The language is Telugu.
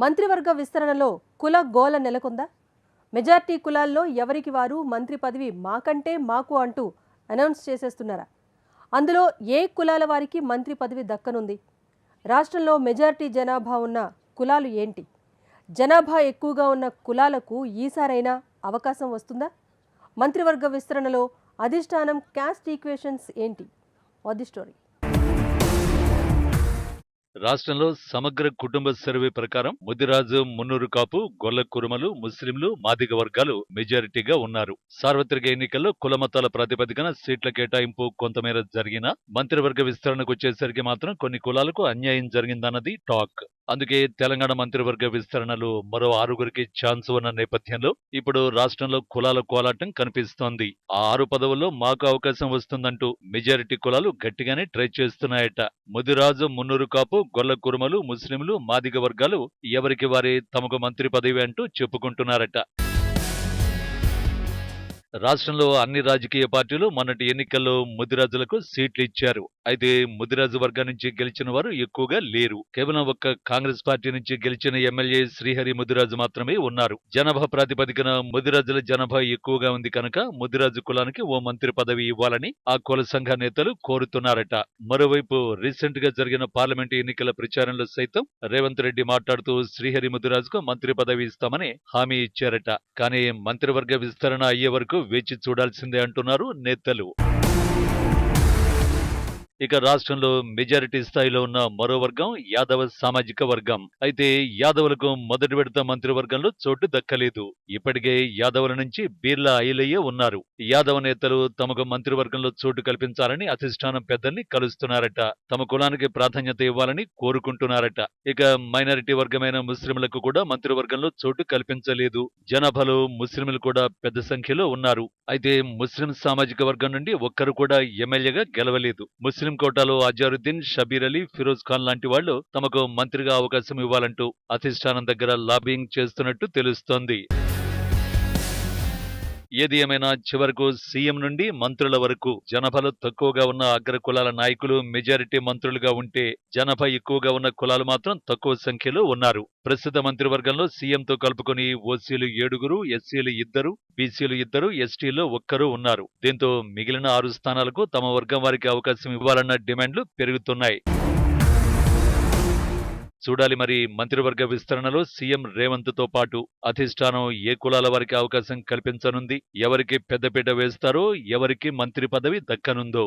మంత్రివర్గ విస్తరణలో కుల గోల నెలకొందా? మెజార్టీ కులాల్లో ఎవరికి వారు మంత్రి పదవి మాకంటే మాకు అంటూ అనౌన్స్ చేసేస్తున్నారా? అందులో ఏ కులాల వారికి మంత్రి పదవి దక్కనుంది? రాష్ట్రంలో మెజార్టీ జనాభా ఉన్న కులాలు ఏంటి? జనాభా ఎక్కువగా ఉన్న కులాలకు ఈసారైనా అవకాశం వస్తుందా? మంత్రివర్గ విస్తరణలో అధిష్టానం క్యాస్ట్ ఈక్వేషన్స్ ఏంటి? The story. రాష్ట్రంలో సమగ్ర కుటుంబ సర్వే ప్రకారం ముదిరాజు మున్నూరు కాపు గొల్ల కురుమలు ముస్లింలు మాదిగ వర్గాలు మెజారిటీగా ఉన్నారు. సార్వత్రిక ఎన్నికల్లో కులమతాల ప్రాతిపదికన సీట్ల కేటాయింపు కొంతమేర జరిగినా మంత్రివర్గ విస్తరణకు వచ్చేసరికి మాత్రం కొన్ని కులాలకు అన్యాయం జరిగిందన్నది టాక్. అందుకే తెలంగాణ మంత్రివర్గ విస్తరణలో మరో ఆరుగురికి ఛాన్స్ ఉన్న నేపథ్యంలో ఇప్పుడు రాష్ట్రంలో కులాల కోలాటం కనిపిస్తోంది. ఆ ఆరు పదవుల్లో మాకు అవకాశం వస్తుందంటూ మెజారిటీ కులాలు గట్టిగానే ట్రై చేస్తున్నాయట. ముదిరాజు మున్నూరు కాపు గొల్ల కురుమలు ముస్లింలు మాదిగ వర్గాలు ఎవరికి వారే తమకు మంత్రి పదవి అంటూ చెప్పుకుంటున్నారట. రాష్ట్రంలో అన్ని రాజకీయ పార్టీలు మొన్నటి ఎన్నికల్లో ముదిరాజులకు సీట్లు ఇచ్చారు. అయితే ముదిరాజు వర్గం నుంచి గెలిచిన వారు ఎక్కువగా లేరు. కేవలం ఒక్క కాంగ్రెస్ పార్టీ నుంచి గెలిచిన ఎమ్మెల్యే శ్రీహరి ముదిరాజు మాత్రమే ఉన్నారు. జనాభా ప్రాతిపదికన ముదిరాజుల జనాభా ఎక్కువగా ఉంది కనుక ముదిరాజు కులానికి ఓ మంత్రి పదవి ఇవ్వాలని ఆ కుల సంఘ నేతలు కోరుతున్నారట. మరోవైపు రీసెంట్గా జరిగిన పార్లమెంట్ ఎన్నికల ప్రచారంలో సైతం రేవంత్ రెడ్డి మాట్లాడుతూ శ్రీహరి ముదిరాజుకు మంత్రి పదవి ఇస్తామని హామీ ఇచ్చారట. కానీ మంత్రివర్గ విస్తరణ అయ్యే వరకు వేచి చూడాల్సిందే అంటున్నారు నేతలు. ఇక రాష్ట్రంలో మెజారిటీ స్థాయిలో ఉన్న మరో వర్గం యాదవ సామాజిక వర్గం. అయితే యాదవులకు మొదటి విడత మంత్రివర్గంలో చోటు దక్కలేదు. ఇప్పటికే యాదవుల నుంచి బీర్లా అయిలయ్యే ఉన్నారు. యాదవ నేతలు తమకు మంత్రివర్గంలో చోటు కల్పించాలని అధిష్టానం పెద్దల్ని కలుస్తున్నారట. తమ కులానికి ప్రాధాన్యత ఇవ్వాలని కోరుకుంటున్నారట. ఇక మైనారిటీ వర్గమైన ముస్లింలకు కూడా మంత్రివర్గంలో చోటు కల్పించలేదు. జనాభాలో ముస్లింలు కూడా పెద్ద సంఖ్యలో ఉన్నారు. అయితే ముస్లిం సామాజిక వర్గం నుండి ఒక్కరు కూడా ఎమ్మెల్యేగా గెలవలేదు. ముస్లిం కోటాలో అజారుద్దీన్ షబీర్ అలీ ఫిరోజ్ ఖాన్ లాంటి వాళ్ళు తమకు మంత్రిగా అవకాశం ఇవ్వాలంటూ అధిష్టానం దగ్గర లాబింగ్ చేస్తున్నట్టు తెలుస్తోంది. ఏది ఏమైనా చివరకు సీఎం నుండి మంత్రుల వరకు జనాభాలో తక్కువగా ఉన్న అగ్ర కులాల నాయకులు మెజారిటీ మంత్రులుగా ఉంటే జనాభా ఎక్కువగా ఉన్న కులాలు మాత్రం తక్కువ సంఖ్యలో ఉన్నారు. ప్రస్తుత మంత్రివర్గంలో సీఎంతో కలుపుకుని ఓసీలు ఏడుగురు ఎస్సీలు ఇద్దరు బీసీలు ఇద్దరు ఎస్టీలో ఒక్కరు ఉన్నారు. దీంతో మిగిలిన ఆరు స్థానాలకు తమ వర్గం వారికి అవకాశం ఇవ్వాలన్న డిమాండ్లు పెరుగుతున్నాయి. చూడాలి మరి మంత్రివర్గ విస్తరణలో సీఎం రేవంత్తో పాటు అధిష్టానం ఏ కులాల వారికి అవకాశం కల్పించనుంది? ఎవరికి పెద్దపీట వేస్తారో? ఎవరికి మంత్రి పదవి దక్కనుందో?